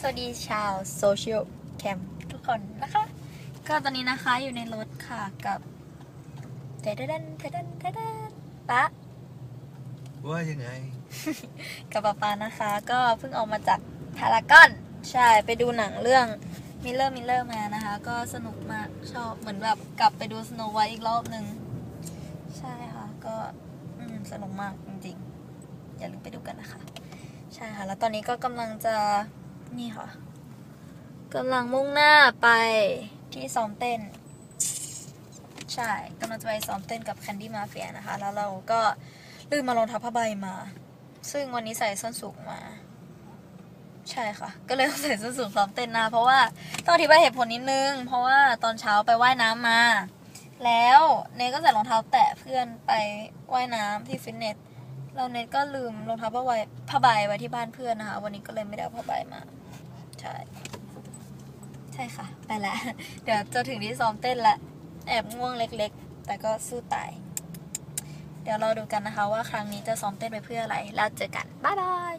สวัสดีชาวโซเชียลแคมทุกคนนะคะ ก็ตอนนี้นะคะอยู่ในรถค่ะกับเทเดนเทเดนเทเดนปะว่ายังไง กับป๊าป๊านะคะ ก็เพิ่งออกมาจากพารากอนใช่ไปดูหนังเรื่องมิลเลอร์มิลเลอร์มานะคะ ก็สนุกมากชอบเหมือนแบบกลับไปดูสโนไวท์อีกรอบหนึ่งใช่ค่ะ ก็อืมสนุกมากจริงๆ อย่าลืมไปดูกันนะคะ ใช่ค่ะ แล้วตอนนี้ก็กำลังจะ นี่ค่ะกำลังมุ่งหน้าไปที่ซ้อมเต้น ใช่กำลังจะไปซ้อมเต้นกับแคนดี้มาเฟียนะคะ แล้วเราก็ลืมมารองเท้าผ้าใบมา ซึ่งวันนี้ใส่ส้นสูงมา ใช่ค่ะ ก็เลยต้องใส่ส้นสูงซ้อมเต้นนะเพราะว่าต้องอธิบายเหตุผลนิดนึง เพราะว่าตอนเช้าไปว่ายน้ำมา แล้วเนยก็ใส่รองเท้าแตะเพื่อนไปว่ายน้ำที่ฟิตเนส เราเน็ตก็ลืมรองเท้าผ้าใบผ้าใบไว้ที่บ้านเพื่อนนะคะ วันนี้ก็เลยไม่ได้เอาผ้าใบมา ใช่ ใช่ค่ะ ไปแล้วเดี๋ยวจะถึงที่ซ้อมเต้นละ แอบง่วงเล็กๆ แต่ก็สู้ตาย เดี๋ยวเราดูกันนะคะว่าครั้งนี้จะซ้อมเต้นไปเพื่ออะไร แล้วเจอกัน บ๊ายบาย